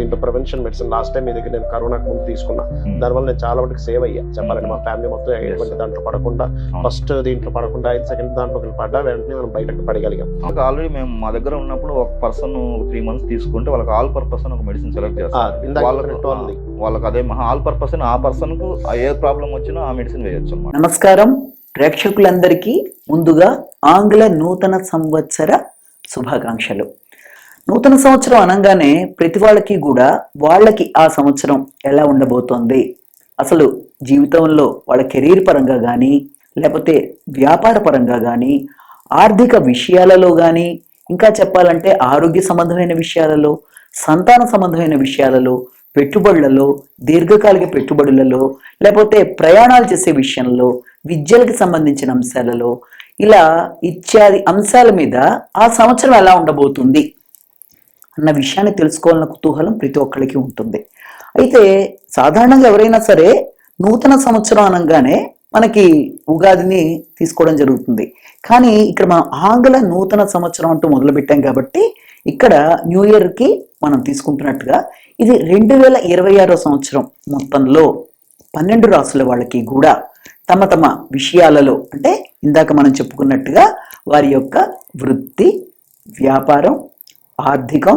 దీంట్లో prevention medicine last time మీ దగ్గర నేను కరోనాకు ముందు తీసుకున్నా. దానివల్ల నేను చాలా వరకు సేవ్ అయ్యా. చెప్పాలంటే మా ఫ్యామిలీ మొత్తం ఎటువంటి దాంట్లో పడకుండా ఫస్ట్ దీంట్లో పడకుండా ఐదు సెకండ్ దాంట్లో పడ్డా వెంటనే మనం బయటకు పడగలిగాం. ఆల్రెడీ మేము మా దగ్గర ఉన్నప్పుడు ఒక పర్సన్ త్రీ మంత్స్ తీసుకుంటే వాళ్ళకి ఆల్ పర్పస్ అని ఒక మెడిసిన్ సెలెక్ట్ చేస్తారు. వాళ్ళకు చెప్పినట్టు ఉంది. వాళ్ళకి అదే ఆల్ పర్పస్ ఆ పర్సన్కు ఏ ప్రాబ్లం వచ్చినా ఆ మెడిసిన్ వేయొచ్చు నమస్కారం. ప్రేక్షకులందరికీ ముందుగా ఆంగ్ల నూతన సంవత్సర శుభాకాంక్షలు. నూతన సంవత్సరం అనగానే ప్రతి వాళ్ళకి కూడా వాళ్ళకి ఆ సంవత్సరం ఎలా ఉండబోతోంది? అసలు జీవితంలో వాళ్ళ కెరీర్ పరంగా కానీ లేకపోతే వ్యాపార పరంగా కానీ ఆర్థిక విషయాలలో కానీ ఇంకా చెప్పాలంటే ఆరోగ్య సంబంధమైన విషయాలలో సంతాన సంబంధమైన విషయాలలో పెట్టుబడులలో దీర్ఘకాలిక పెట్టుబడులలో లేకపోతే ప్రయాణాలు చేసే విషయంలో విద్యలకు సంబంధించిన అంశాలలో ఇలా ఇత్యాది అంశాల మీద ఆ సంవత్సరం ఎలా ఉండబోతుంది? అన్న విషయాన్ని తెలుసుకోవాలన్న కుతూహలం ప్రతి ఒక్కరికి ఉంటుంది. అయితే సాధారణంగా ఎవరైనా సరే నూతన సంవత్సరం అనగానే మనకి ఉగాదిని తీసుకోవడం జరుగుతుంది. కానీ ఇక్కడ మనం ఆంగ్ల నూతన సంవత్సరం అంటూ మొదలుపెట్టాం కాబట్టి ఇక్కడ న్యూ ఇయర్కి మనం తీసుకుంటున్నట్టుగా ఇది రెండు వేల ఇరవై ఆరో సంవత్సరం మొత్తంలో పన్నెండు రాసుల వాళ్ళకి కూడా తమ తమ విషయాలలో అంటే ఇందాక మనం చెప్పుకున్నట్టుగా వారి యొక్క వృత్తి వ్యాపారం ఆర్థికం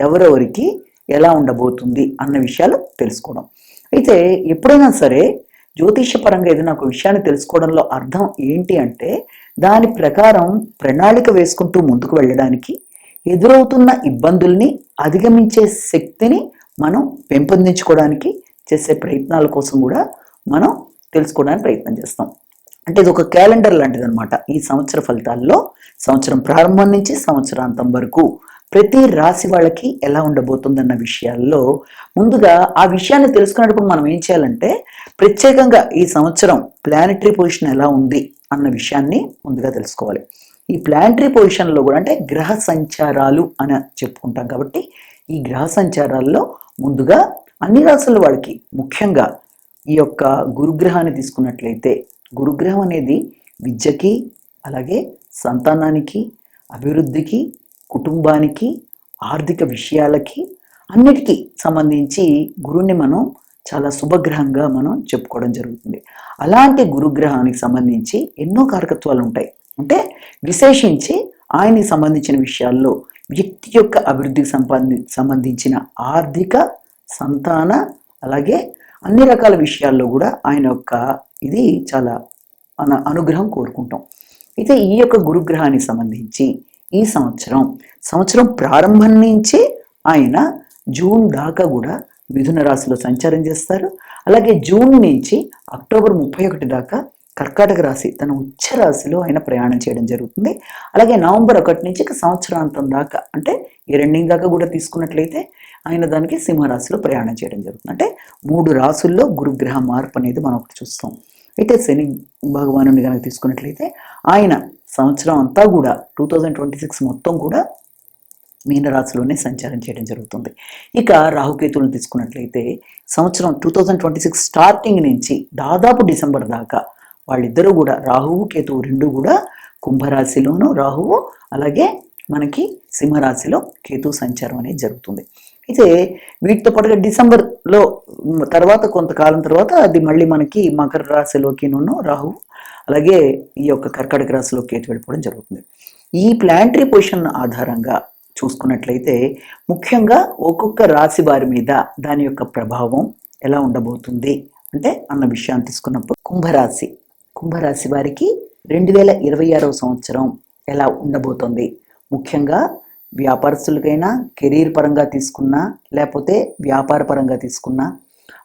ఎవరెవరికి ఎలా ఉండబోతుంది అన్న విషయాలు తెలుసుకోవడం. అయితే ఎప్పుడైనా సరే జ్యోతిషపరంగా ఏదైనా ఒక విషయాన్ని తెలుసుకోవడంలో అర్థం ఏంటి అంటే దాని ప్రకారం ప్రణాళిక వేసుకుంటూ ముందుకు వెళ్ళడానికి ఎదురవుతున్న ఇబ్బందుల్ని అధిగమించే శక్తిని మనం పెంపొందించుకోవడానికి చేసే ప్రయత్నాల కోసం కూడా మనం తెలుసుకోవడానికి ప్రయత్నం చేస్తాం. అంటే ఇది ఒక క్యాలెండర్ లాంటిది అనమాట ఈ సంవత్సర ఫలితాల్లో సంవత్సరం ప్రారంభం నుంచి సంవత్సరాంతం వరకు ప్రతి రాశి వాళ్ళకి ఎలా ఉండబోతుందన్న విషయాల్లో ముందుగా ఆ విషయాన్ని తెలుసుకున్నప్పుడు మనం ఏం చేయాలంటే ప్రత్యేకంగా ఈ సంవత్సరం ప్లానిటరీ పొజిషన్ ఎలా ఉంది అన్న విషయాన్ని ముందుగా తెలుసుకోవాలి. ఈ ప్లానటరీ పొజిషన్లో కూడా అంటే గ్రహ సంచారాలు అని చెప్పుకుంటాం కాబట్టి ఈ గ్రహ సంచారాల్లో ముందుగా అన్ని రాసుల వాళ్ళకి ముఖ్యంగా ఈ యొక్క గురుగ్రహాన్ని తీసుకున్నట్లయితే గురుగ్రహం అనేది విద్యకి అలాగే సంతానానికి అభివృద్ధికి కుటుంబానికి ఆర్థిక విషయాలకి అన్నిటికీ సంబంధించి గురువుని మనం చాలా శుభగ్రహంగా మనం చెప్పుకోవడం జరుగుతుంది. అలాంటి గురుగ్రహానికి సంబంధించి ఎన్నో కారకత్వాలు ఉంటాయి. అంటే విశేషించి ఆయనకి సంబంధించిన విషయాల్లో వ్యక్తి యొక్క అభివృద్ధికి సంబంధి సంబంధించిన ఆర్థిక సంతాన అలాగే అన్ని రకాల విషయాల్లో కూడా ఆయన యొక్క ఇది చాలా మన అనుగ్రహం కోరుకుంటాం. అయితే ఈ యొక్క గురుగ్రహానికి సంబంధించి ఈ సంవత్సరం. సంవత్సరం ప్రారంభం నుంచి ఆయన జూన్ దాకా కూడా మిథున రాశిలో సంచారం చేస్తారు. అలాగే జూన్ నుంచి అక్టోబర్ ముప్పై ఒకటి దాకా కర్కాటక రాశి తన ఉచ్చ రాశిలో ఆయన ప్రయాణం చేయడం జరుగుతుంది. అలాగే నవంబర్ ఒకటి నుంచి సంవత్సరాంతం దాకా అంటే ఈ రెండింగ్ దాకా కూడా తీసుకున్నట్లయితే ఆయన దానికి సింహరాశిలో ప్రయాణం చేయడం జరుగుతుంది. అంటే మూడు రాసుల్లో గురుగ్రహ మార్పు అనేది మనం ఒకటి చూస్తాం. అయితే శని భగవాను కనుక తీసుకున్నట్లయితే ఆయన సంవత్సరం అంతా కూడా టూ థౌజండ్ ట్వంటీ సిక్స్ మొత్తం కూడా మీనరాశిలోనే సంచారం చేయడం జరుగుతుంది. ఇక రాహుకేతులను తీసుకున్నట్లయితే సంవత్సరం two thousand twenty six starting నుంచి దాదాపు డిసెంబర్ దాకా వాళ్ళిద్దరూ కూడా రాహువు కేతువు రెండు కూడా కుంభరాశిలోను రాహువు అలాగే మనకి సింహరాశిలో కేతు సంచారం అనేది జరుగుతుంది. అయితే వీటితో పాటుగా డిసెంబర్లో తర్వాత కొంతకాలం తర్వాత అది మళ్ళీ మనకి మకర రాశిలోకిను రాహువు అలాగే ఈ యొక్క కర్కాటక రాశిలో కేతు వెళ్ళిపోవడం జరుగుతుంది. ఈ ప్లాంటరీ పొజిషన్ ఆధారంగా చూసుకున్నట్లయితే ముఖ్యంగా ఒక్కొక్క రాశి వారి మీద దాని యొక్క ప్రభావం ఎలా ఉండబోతుంది అంటే అన్న విషయాన్ని తీసుకున్నప్పుడు కుంభరాశి. కుంభరాశి వారికి రెండు వేల ఇరవై ఆరవ సంవత్సరం ఎలా ఉండబోతుంది? ముఖ్యంగా వ్యాపారస్తులకైనా కెరీర్ పరంగా తీసుకున్నా లేకపోతే వ్యాపార పరంగా తీసుకున్నా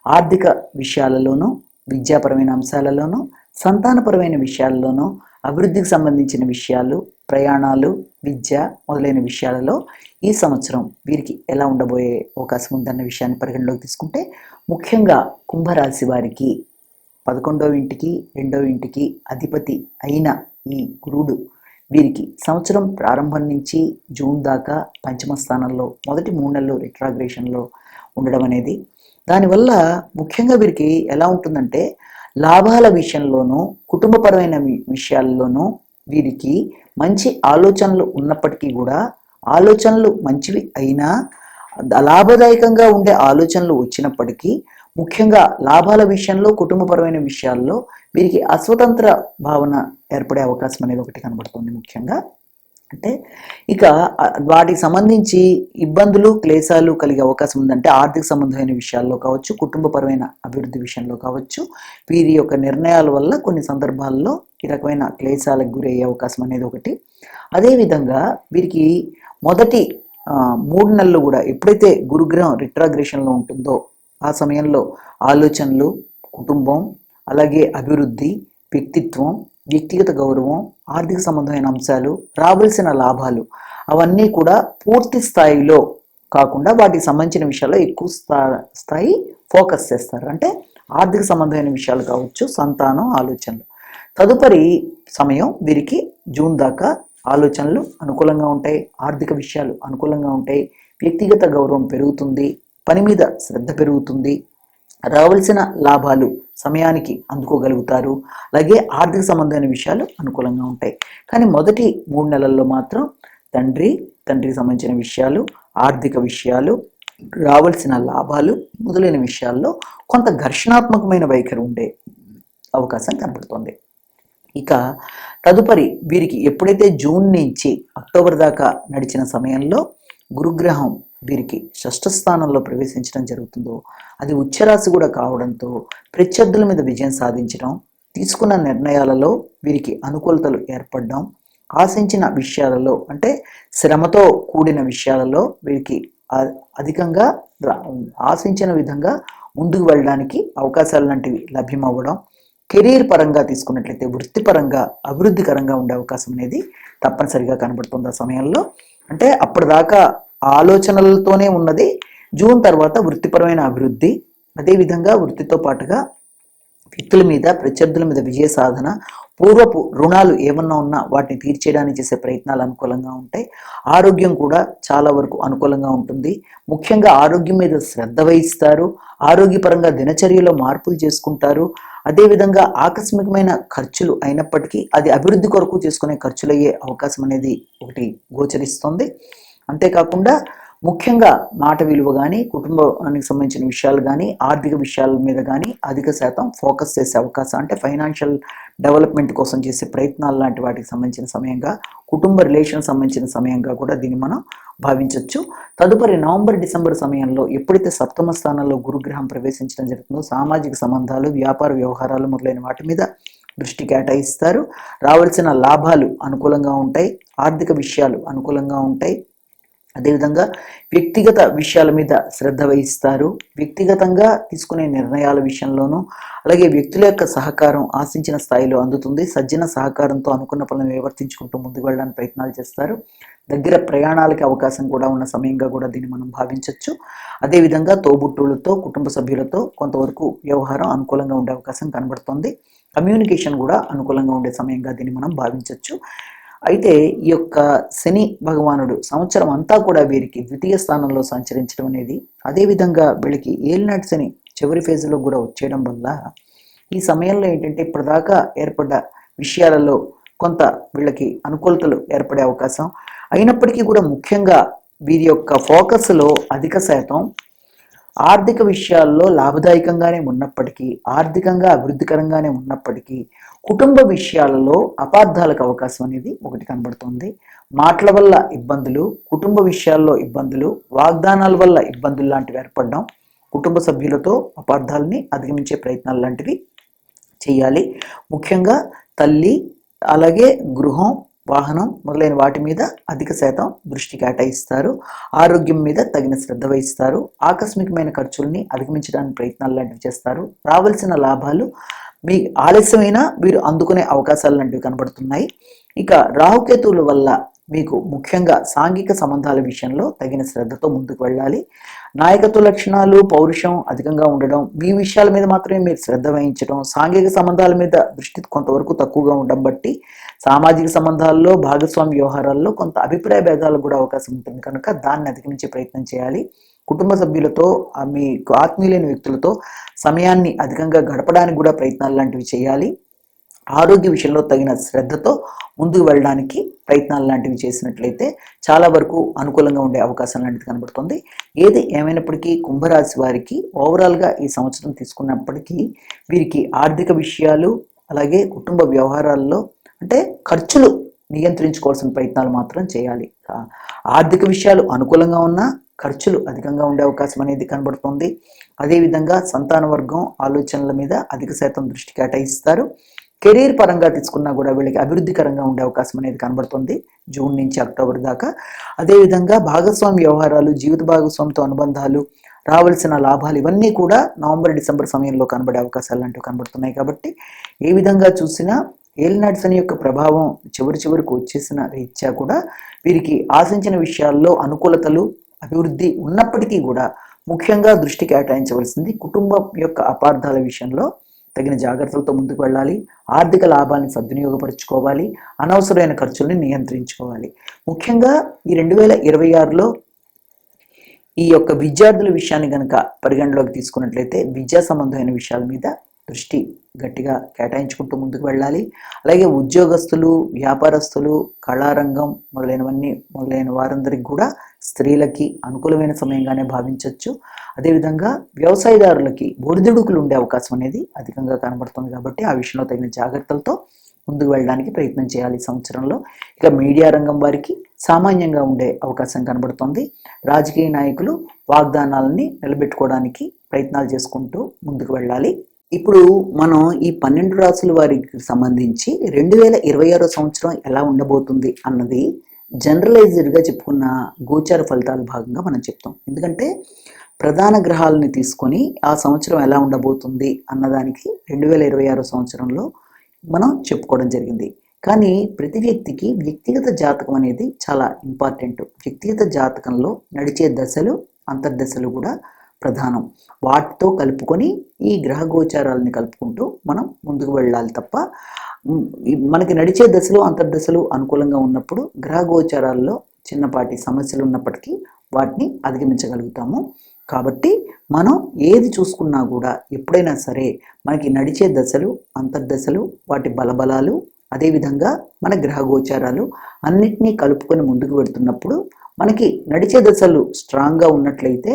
ఆర్థిక విషయాలలోనూ విద్యాపరమైన అంశాలలోనూ సంతానపరమైన విషయాల్లోనూ అభివృద్ధికి సంబంధించిన విషయాలు ప్రయాణాలు విద్య మొదలైన విషయాలలో ఈ సంవత్సరం వీరికి ఎలా ఉండబోయే అవకాశం ఉందన్న విషయాన్ని పరిగణలోకి తీసుకుంటే ముఖ్యంగా కుంభరాశి వారికి పదకొండవ ఇంటికి రెండవ ఇంటికి అధిపతి అయిన ఈ గురుడు వీరికి సంవత్సరం ప్రారంభం నుంచి జూన్ దాకా పంచమ స్థానంలో మొదటి మూడు నెలలు రిట్రాగ్రేషన్లో ఉండడం అనేది. దానివల్ల ముఖ్యంగా వీరికి ఎలా ఉంటుందంటే లాభాల విషయంలోనూ కుటుంబపరమైన వి- విషయాల్లోనూ వీరికి మంచి ఆలోచనలు ఉన్నప్పటికీ కూడా ఆలోచనలు మంచివి అయినా లాభదాయకంగా ఉండే ఆలోచనలు వచ్చినప్పటికీ ముఖ్యంగా లాభాల విషయంలో కుటుంబపరమైన విషయాల్లో వీరికి అస్వతంత్ర భావన ఏర్పడే అవకాశం అనేది ఒకటి కనబడుతుంది ముఖ్యంగా. అంటే ఇక వాటికి సంబంధించి ఇబ్బందులు క్లేశాలు కలిగే అవకాశం ఉందంటే ఆర్థిక సంబంధమైన విషయాల్లో కావచ్చు కుటుంబపరమైన అభివృద్ధి విషయంలో కావచ్చు వీరి యొక్క నిర్ణయాల వల్ల కొన్ని సందర్భాల్లో ఈ రకమైన క్లేశాలకు గురయ్యే అవకాశం అనేది ఒకటి. అదేవిధంగా వీరికి మొదటి మూడు నెలలు కూడా ఎప్పుడైతే గురుగ్రహం రిట్రాగ్రేషన్లో ఉంటుందో ఆ సమయంలో ఆలోచనలు కుటుంబం అలాగే అభివృద్ధి వ్యక్తిత్వం వ్యక్తిగత గౌరవం ఆర్థిక సంబంధమైన అంశాలు రావాల్సిన లాభాలు అవన్నీ కూడా పూర్తి స్థాయిలో కాకుండా వాటికి సంబంధించిన విషయాల్లో ఎక్కువ స్థా స్థాయి ఫోకస్ చేస్తారు. అంటే ఆర్థిక సంబంధమైన విషయాలు కావచ్చు సంతానం ఆలోచనలు. తదుపరి సమయం వీరికి జూన్ దాకా ఆలోచనలు అనుకూలంగా ఉంటాయి ఆర్థిక విషయాలు అనుకూలంగా ఉంటాయి వ్యక్తిగత గౌరవం పెరుగుతుంది పని మీద శ్రద్ధ పెరుగుతుంది రావాల్సిన లాభాలు సమయానికి అందుకోగలుగుతారు. అలాగే ఆర్థిక సంబంధమైన విషయాలు అనుకూలంగా ఉంటాయి. కానీ మొదటి మూడు నెలల్లో మాత్రం తండ్రి తండ్రికి సంబంధించిన విషయాలు ఆర్థిక విషయాలు రావాల్సిన లాభాలు మొదలైన విషయాల్లో కొంత ఘర్షణాత్మకమైన వైఖరి ఉండే అవకాశం కనబడుతుంది ఇక తదుపరి వీరికి ఎప్పుడైతే జూన్ నుంచి అక్టోబర్ దాకా నడిచిన సమయంలో గురుగ్రహం వీరికి షష్ఠ స్థానంలో ప్రవేశించడం జరుగుతుందో అది ఉచ్చరాశి కూడా కావడంతో ప్రత్యర్థుల మీద విజయం సాధించడం తీసుకున్న నిర్ణయాలలో వీరికి అనుకూలతలు ఏర్పడడం ఆశించిన విషయాలలో అంటే శ్రమతో కూడిన విషయాలలో వీరికి అధికంగా ఆశించిన విధంగా ముందుకు వెళ్ళడానికి అవకాశాలు లాంటివి లభ్యమవ్వడం కెరీర్ పరంగా తీసుకున్నట్లయితే వృత్తిపరంగా అభివృద్ధికరంగా ఉండే అవకాశం అనేది తప్పనిసరిగా కనబడుతుంది ఆ సమయంలో. అంటే అప్పటిదాకా ఆలోచనలతోనే ఉన్నది. జూన్ తర్వాత వృత్తిపరమైన అభివృద్ధి అదేవిధంగా వృత్తితో పాటుగా వ్యక్తుల మీద ప్రత్యర్థుల మీద విజయ సాధన పూర్వపు రుణాలు ఏమన్నా ఉన్నా వాటిని తీర్చేయడానికి చేసే ప్రయత్నాలు అనుకూలంగా ఉంటాయి. ఆరోగ్యం కూడా చాలా వరకు అనుకూలంగా ఉంటుంది. ముఖ్యంగా ఆరోగ్యం మీద శ్రద్ధ వహిస్తారు. ఆరోగ్యపరంగా దినచర్యలో మార్పులు చేసుకుంటారు. అదేవిధంగా ఆకస్మికమైన ఖర్చులు అయినప్పటికీ అది అభివృద్ధి కొరకు చేసుకునే ఖర్చులయ్యే అవకాశం అనేది ఒకటి గోచరిస్తుంది. అంతేకాకుండా ముఖ్యంగా మాట విలువ కానీ కుటుంబానికి సంబంధించిన విషయాలు కానీ ఆర్థిక విషయాల మీద కానీ అధిక శాతం ఫోకస్ చేసే అవకాశం అంటే ఫైనాన్షియల్ డెవలప్మెంట్ కోసం చేసే ప్రయత్నాలు లాంటి వాటికి సంబంధించిన సమయంగా కుటుంబ రిలేషన్ సంబంధించిన సమయంగా కూడా దీన్ని మనం భావించవచ్చు తదుపరి నవంబర్ డిసెంబర్ సమయంలో ఎప్పుడైతే సప్తమ స్థానంలో గురుగ్రహం ప్రవేశించడం జరుగుతుందో సామాజిక సంబంధాలు వ్యాపార వ్యవహారాలు మొదలైన వాటి మీద దృష్టి కేటాయిస్తారు. రావాల్సిన లాభాలు అనుకూలంగా ఉంటాయి. ఆర్థిక విషయాలు అనుకూలంగా ఉంటాయి. అదేవిధంగా వ్యక్తిగత విషయాల మీద శ్రద్ధ వహిస్తారు. వ్యక్తిగతంగా తీసుకునే నిర్ణయాల విషయంలోనూ అలాగే వ్యక్తుల యొక్క సహకారం ఆశించిన స్థాయిలో అందుతుంది. సజ్జన సహకారంతో అనుకున్న పనులను నిర్వర్తించుకుంటూ ముందుకు వెళ్ళడానికి ప్రయత్నాలు చేస్తారు. దగ్గర ప్రయాణాలకి అవకాశం కూడా ఉన్న సమయంగా కూడా దీన్ని మనం భావించవచ్చు అదేవిధంగా తోబుట్టువులతో కుటుంబ సభ్యులతో కొంతవరకు వ్యవహారం అనుకూలంగా ఉండే అవకాశం కనబడుతుంది. కమ్యూనికేషన్ కూడా అనుకూలంగా ఉండే సమయంగా దీన్ని మనం భావించవచ్చు అయితే ఈ యొక్క శని భగవానుడు సంవత్సరం అంతా కూడా వీరికి ద్వితీయ స్థానంలో సంచరించడం అనేది అదేవిధంగా వీళ్ళకి ఏలినాటి శని చివరి ఫేజ్లో కూడా వచ్చేయడం వల్ల ఈ సమయంలో ఏంటంటే ఇప్పటిదాకా ఏర్పడ్డ విషయాలలో కొంత వీళ్ళకి అనుకూలతలు ఏర్పడే అవకాశం. అయినప్పటికీ కూడా ముఖ్యంగా వీరి యొక్క ఫోకస్లో అధిక శాతం ఆర్థిక విషయాల్లో లాభదాయకంగానే ఉన్నప్పటికీ ఆర్థికంగా అభివృద్ధికరంగానే ఉన్నప్పటికీ కుటుంబ విషయాలలో అపార్థాలకు అవకాశం అనేది ఒకటి కనబడుతుంది. మాటల వల్ల ఇబ్బందులు కుటుంబ విషయాల్లో ఇబ్బందులు వాగ్దానాల వల్ల ఇబ్బందులు లాంటివి ఏర్పడడం కుటుంబ సభ్యులతో అపార్థాలని అధిగమించే ప్రయత్నాలు లాంటివి చేయాలి. ముఖ్యంగా తల్లి అలాగే గృహం వాహనం మొదలైన వాటి మీద అధిక శాతం దృష్టి కేటాయిస్తారు. ఆరోగ్యం మీద తగిన శ్రద్ధ వహిస్తారు. ఆకస్మికమైన ఖర్చుల్ని అధిగమించడానికి ప్రయత్నాలు లాంటివి చేస్తారు. రావాల్సిన లాభాలు మీ ఆలస్యమైన మీరు అందుకునే అవకాశాలు లాంటివి కనబడుతున్నాయి. ఇక రాహుకేతువుల వల్ల మీకు ముఖ్యంగా సాంఘిక సంబంధాల విషయంలో తగిన శ్రద్ధతో ముందుకు వెళ్ళాలి. నాయకత్వ లక్షణాలు పౌరుషం అధికంగా ఉండడం మీ విషయాల మీద మాత్రమే మీరు శ్రద్ధ వహించడం సాంఘిక సంబంధాల మీద దృష్టి కొంతవరకు తక్కువగా ఉండడం బట్టి సామాజిక సంబంధాల్లో భాగస్వామ్య వ్యవహారాల్లో కొంత అభిప్రాయ భేదాలకు కూడా అవకాశం ఉంటుంది. కనుక దాన్ని అధిగమించే ప్రయత్నం చేయాలి. కుటుంబ సభ్యులతో మీకు ఆత్మీయులైన వ్యక్తులతో సమయాన్ని అధికంగా గడపడానికి కూడా ప్రయత్నాలు లాంటివి చేయాలి. ఆరోగ్య విషయంలో తగిన శ్రద్ధతో ముందుకు వెళ్ళడానికి ప్రయత్నాలు లాంటివి చేసినట్లయితే చాలా వరకు అనుకూలంగా ఉండే అవకాశం లాంటిది కనబడుతుంది. ఏది ఏమైనప్పటికీ కుంభరాశి వారికి ఓవరాల్గా ఈ సంవత్సరం తీసుకున్నప్పటికీ వీరికి ఆర్థిక విషయాలు అలాగే కుటుంబ వ్యవహారాల్లో అంటే ఖర్చులు నియంత్రించుకోవాల్సిన ప్రయత్నాలు మాత్రం చేయాలి. ఆర్థిక విషయాలు అనుకూలంగా ఉన్నా ఖర్చులు అధికంగా ఉండే అవకాశం అనేది కనబడుతుంది. అదేవిధంగా సంతాన వర్గం ఆలోచనల మీద అధిక శాతం దృష్టి కేటాయిస్తారు. కెరీర్ పరంగా తీసుకున్నా కూడా వీళ్ళకి అభివృద్ధికరంగా ఉండే అవకాశం అనేది కనబడుతుంది జూన్ నుంచి అక్టోబర్ దాకా. అదేవిధంగా భాగస్వామి వ్యవహారాలు జీవిత భాగస్వామితో అనుబంధాలు రావాల్సిన లాభాలు ఇవన్నీ కూడా నవంబర్ డిసెంబర్ సమయంలో కనబడే అవకాశాలు లాంటివి కనబడుతున్నాయి కాబట్టి ఏ విధంగా చూసినా ఏలినాటి శని యొక్క ప్రభావం చివరి చివరికి వచ్చేసిన రీత్యా కూడా వీరికి ఆశించిన విషయాల్లో అనుకూలతలు అభివృద్ధి ఉన్నప్పటికీ కూడా ముఖ్యంగా దృష్టి కేటాయించవలసింది కుటుంబం యొక్క అపార్థాల విషయంలో. తగిన జాగ్రత్తలతో ముందుకు వెళ్ళాలి. ఆర్థిక లాభాన్ని సద్వినియోగపరచుకోవాలి. అనవసరమైన ఖర్చుల్ని నియంత్రించుకోవాలి. ముఖ్యంగా ఈ రెండు వేల ఇరవై ఆరులో ఈ యొక్క విద్యార్థుల విషయాన్ని కనుక పరిగణలోకి తీసుకున్నట్లయితే విద్యా సంబంధమైన విషయాల మీద దృష్టి గట్టిగా కేటాయించుకుంటూ ముందుకు వెళ్ళాలి. అలాగే ఉద్యోగస్తులు వ్యాపారస్తులు కళారంగం మొదలైనవన్నీ మొదలైన వారందరికి కూడా స్త్రీలకి అనుకూలమైన సమయంగానే భావించవచ్చు అదేవిధంగా వ్యవసాయదారులకి ఒడిదుడుకులు ఉండే అవకాశం అనేది అధికంగా కనబడుతుంది కాబట్టి ఆ విషయంలో తగిన జాగ్రత్తలతో ముందుకు వెళ్ళడానికి ప్రయత్నం చేయాలి ఈ సంవత్సరంలో. ఇక మీడియా రంగం వారికి సామాన్యంగా ఉండే అవకాశం కనబడుతుంది. రాజకీయ నాయకులు వాగ్దానాలని నిలబెట్టుకోవడానికి ప్రయత్నాలు చేసుకుంటూ ముందుకు వెళ్ళాలి. ఇప్పుడు మనం ఈ పన్నెండు రాసుల వారికి సంబంధించి రెండు వేల ఇరవై ఆరో సంవత్సరం ఎలా ఉండబోతుంది అన్నది జనరలైజ్డ్గా చెప్పుకున్న గోచార ఫలితాల భాగంగా మనం చెప్తాం. ఎందుకంటే ప్రధాన గ్రహాలని తీసుకొని ఆ సంవత్సరం ఎలా ఉండబోతుంది అన్నదానికి రెండు వేల ఇరవై ఆరో సంవత్సరంలో మనం చెప్పుకోవడం జరిగింది. కానీ ప్రతి వ్యక్తికి వ్యక్తిగత జాతకం అనేది చాలా ఇంపార్టెంట్ వ్యక్తిగత జాతకంలో నడిచే దశలు అంతర్దశలు కూడా ప్రధానం. వాటితో కలుపుకొని ఈ గ్రహ గోచారాలని కలుపుకుంటూ మనం ముందుకు వెళ్ళాలి తప్ప మనకి నడిచే దశలు అంతర్దశలు అనుకూలంగా ఉన్నప్పుడు గ్రహ గోచారాల్లో చిన్నపాటి సమస్యలు ఉన్నప్పటికీ వాటిని అధిగమించగలుగుతాము. కాబట్టి మనం ఏది చూసుకున్నా కూడా ఎప్పుడైనా సరే మనకి నడిచే దశలు అంతర్దశలు వాటి బలబలాలు అదేవిధంగా మన గ్రహ గోచారాలు అన్నిటినీ కలుపుకొని ముందుకు వెడుతున్నప్పుడు మనకి నడిచే దశలు స్ట్రాంగ్గా ఉన్నట్లయితే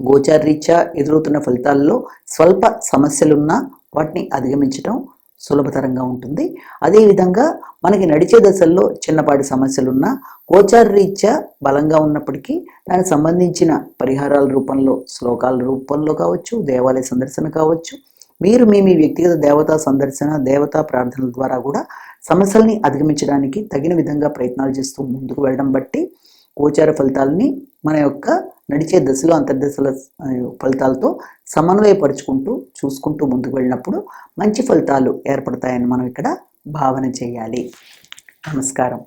గోచారరీత్యా ఎదురవుతున్న ఫలితాల్లో స్వల్ప సమస్యలున్నా వాటిని అధిగమించడం సులభతరంగా ఉంటుంది. అదేవిధంగా మనకి నడిచే దశల్లో చిన్నపాటి సమస్యలున్నా గోచార రీత్యా బలంగా ఉన్నప్పటికీ దానికి సంబంధించిన పరిహారాల రూపంలో శ్లోకాల రూపంలో కావచ్చు దేవాలయ సందర్శన కావచ్చు మీరు మీ మీ వ్యక్తిగత దేవతా సందర్శన దేవతా ప్రార్థనల ద్వారా కూడా సమస్యల్ని అధిగమించడానికి తగిన విధంగా ప్రయత్నాలు చేస్తూ ముందుకు వెళ్ళడం బట్టి గోచార ఫలితాలని మన యొక్క నడిచే దశలో అంతర్దశల ఫలితాలతో సమన్వయపరుచుకుంటూ చూసుకుంటూ ముందుకు వెళ్ళినప్పుడు మంచి ఫలితాలు ఏర్పడతాయని మనం ఇక్కడ భావన చేయాలి. నమస్కారం.